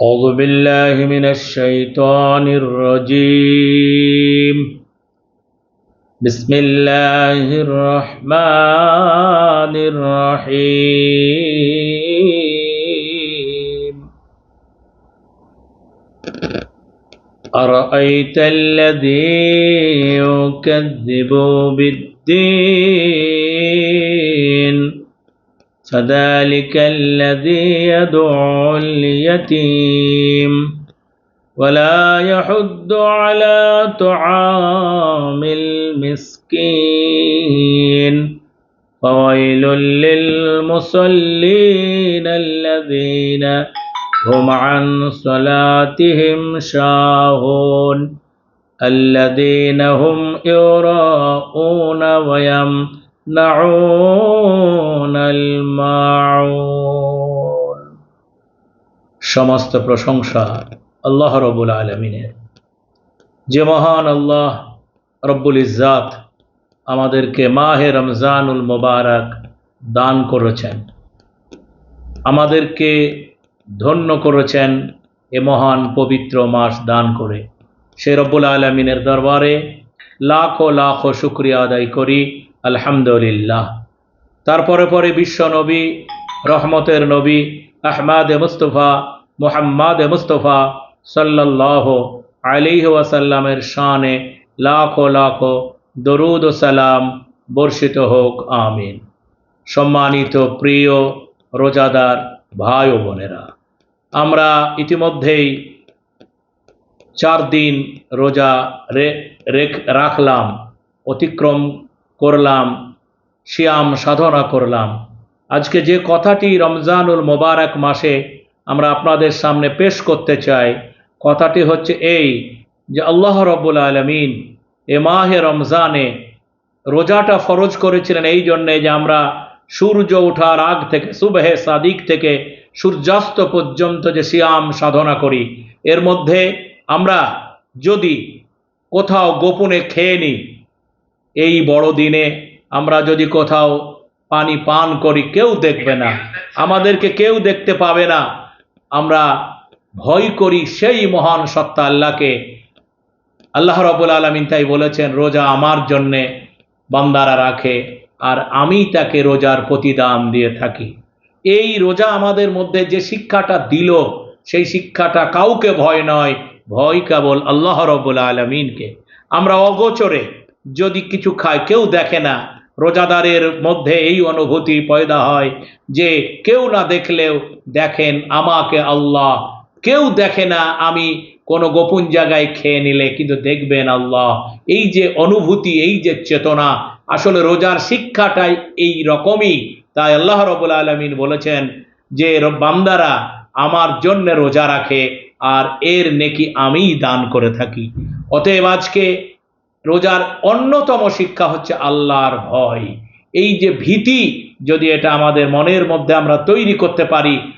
أعوذ بالله من الشيطان الرجيم. بسم الله الرحمن الرحيم. أرأيت الذي يكذب بالدين؟ فذلك الذي يدعو اليتيم ولا يحد على طعام المسكين فويل للمصلين الذين هم عن صلاتهم شاهون الذين هم يراءون আল সমস্ত প্রশংসা আল্লাহ রবুল আলমিনের। যে মহান আল্লাহ রব্বুল ইজাত আমাদেরকে মাহে রমজানুল মোবারক দান করেছেন। আমাদেরকে ধন্য করেছেন এ মহান পবিত্র মাস দান করে। সে রব্বুল আলমিনের দরবারে লাখো লাখো শুক্রিয়া আদায় করি। আলহামদুলিল্লাহ। তারপরে পরে বিশ্ব নবী, রহমতের নবী, আহমাদে মুস্তফা, মুহাম্মাদ মুস্তফা সাল্লাহ আলিহ ওয়াসাল্লামের শানে লাখো লাখো দরুদ সালাম বর্ষিত হোক, আমিন। সম্মানিত প্রিয় রোজাদার ভাই ও বোনেরা, আমরা ইতিমধ্যেই চার দিন রোজা রাখলাম, অতিক্রম করলাম শিয়াম সাধনা করলাম। আজকে যে কথাটি রমজানুল মোবারক মাসে আমরা আপনাদের সামনে পেশ করতে চাই, কথাটি হচ্ছে এই যে আল্লাহ রব্বুল আলমিন এ মাহে রমজানে রোজাটা ফরজ করেছিলেন এই জন্যে যে আমরা সূর্য ওঠার আগ থেকে, সুবহে সাদিক থেকে, সূর্যাস্ত পর্যন্ত যে সিয়াম সাধনা করি, এর মধ্যে আমরা যদি কোথাও গোপনে খেয়ে নিই এই বড় দিনে আমরা যদি কোথাও পানি পান করি, কেউ দেখবে না। আমাদেরকে কেউ দেখতে পাবে না। আমরা ভয় করি সেই মহান সত্তা আল্লাহকে। আল্লাহ রবুল আলমিন তাই বলেছেন, রোজা আমার জন্যে বান্দারা রাখে আর আমি তাকে রোজার প্রতিদান দিয়ে থাকি। এই রোজা আমাদের মধ্যে যে শিক্ষাটা দিল, সেই শিক্ষাটা কাউকে ভয় নয়। ভয় কেবল আল্লাহ রবুল আলমিনকে। আমরা অগোচরে যদি কিছু খায়, কেউ দেখে না। রোজাদারের মধ্যে এই অনুভূতি পয়দা হয় যে, কেউ না দেখলেও দেখেন আমাকে আল্লাহ। কেউ দেখে না আমি কোনো গোপন জায়গায় খেয়ে নিলে, কিন্তু দেখবেন আল্লাহ। এই যে অনুভূতি, এই যে চেতনা, আসলে রোজার শিক্ষাটাই এই রকমই। তাই আল্লাহ রবুল আলমিন বলেছেন যে বান্দারা আমার জন্য রোজা রাখে আর এর নেকি আমিই দান করে থাকি। অতএব আজকে রোজার অন্যতম শিক্ষা হচ্ছে আল্লাহর ভয়। এই যে ভীতি যদি এটা আমাদের মনের মধ্যে আমরা তৈরি করতে পারি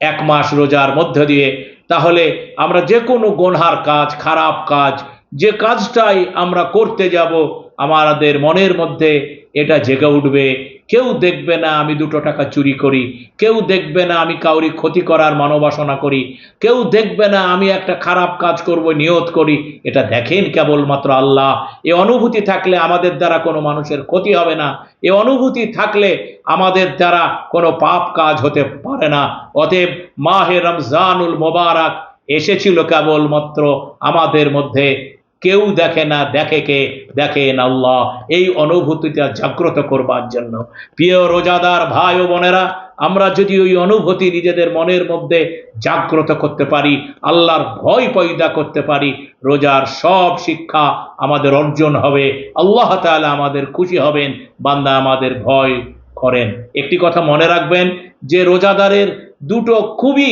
এক মাস রোজার মধ্য দিয়ে, তাহলে আমরা যে কোনো গোনহার কাজ, খারাপ কাজ, যে কাজটাই আমরা করতে যাব, আমাদের মনের মধ্যে এটা জেগে উঠবে। কেউ দেখবে না আমি দুটো টাকা চুরি করি, কেউ দেখবে না আমি কাউরি ক্ষতি করার মানবাসনা করি, কেউ দেখবে না আমি একটা খারাপ কাজ করব, নিয়ত করি। এটা দেখেন কেবলমাত্র আল্লাহ। এ অনুভূতি থাকলে আমাদের দ্বারা কোনো মানুষের ক্ষতি হবে না। এ অনুভূতি থাকলে আমাদের দ্বারা কোনো পাপ কাজ হতে পারে না। অতএব মাহে রমজানুল মোবারক এসেছিল কেবলমাত্র আমাদের মধ্যে। কেউ দেখে না, দেখে কে? দেখেন আল্লাহ। এই অনুভূতিটা জাগ্রত করবার জন্য। প্রিয় রোজাদার ভাই ও বোনেরা, আমরা যদি ওই অনুভূতি নিজেদের মনের মধ্যে জাগ্রত করতে পারি, আল্লাহর ভয় পয়দা করতে পারি, রোজার সব শিক্ষা আমাদের অর্জন হবে। আল্লাহ তাআলা আমাদের খুশি হবেন, বান্দা আমাদের ভয় করেন। একটি কথা মনে রাখবেন, যে রোজাদারের দুটো খুবই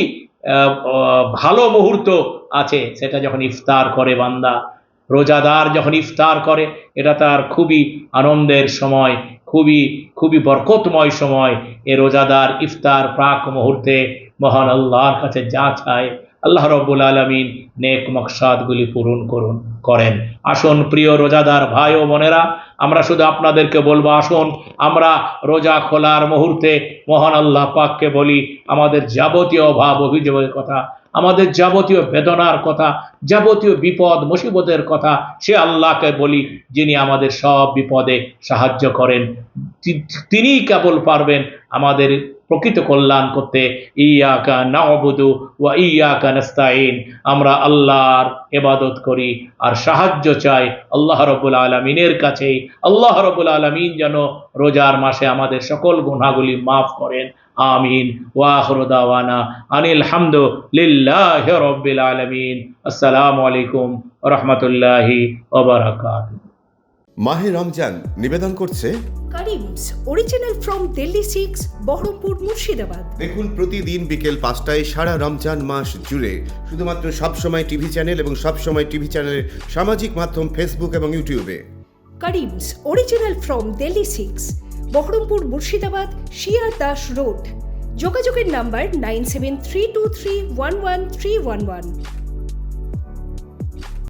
ভালো মুহূর্ত আছে। সেটা যখন ইফতার করে বান্দা রোজাদার যখন ইফতার করে, এটা তার খুবই আনন্দের সময়, খুবই খুবই বরকতময় সময়। এ রোজাদার ইফতার প্রাক মুহূর্তে মহান আল্লাহর কাছে যা চায়, আল্লাহ রব্বুল আলমিন নেক মকসাদগুলি পূরণ করুন, করেন। আসুন প্রিয় রোজাদার ভাই ও বোনেরা, আমরা শুধু আপনাদেরকে বলব, আসুন আমরা রোজা খোলার মুহূর্তে মহান আল্লাহ পাককে বলি, আমাদের যাবতীয় অভাব অভিযোগের কথা আমাদের যাবতীয় বেদনার কথা, যাবতীয় বিপদ, মুসিবতের কথা সে আল্লাহকে বলি, যিনি আমাদের সব বিপদে সাহায্য করেন। তিনিই কেবল পারবেন আমাদের প্রকৃত কল্যাণ করতে। ইয়াকা নাবুদু ওয়া ইয়াকা নাস্তাইন আমরা আল্লাহর এবাদত করি আর সাহায্য চাই আল্লাহ রবুল আলমিনের কাছেই। আল্লাহ রবুল আলমিন যেন রোজার মাসে আমাদের সকল গুণাগুলি মাফ করেন। আমিন। ওয়াখর দাওয়ানা আনিল হামদু লিল্লাহি রব্বিল আলামিন। আসসালামু আলাইকুম রহমতুল্লাহি ওবারাকাত মাহে রমজান নিবেদন করছে Karim's original from Delhi six Baharampur Murshidabad দেখুন প্রতিদিন বিকেল পাঁচটায় সারা রমজান মাস জুড়ে শুধুমাত্র সবসময় টিভি চ্যানেল এবং সবসময় টিভি চ্যানেলের সামাজিক মাধ্যম ফেসবুক এবং ইউটিউবে Karim's original from Delhi six Baharampur Murshidabad, Shiar Das road. যোগাযোগের number nine seven three two three one one three one one.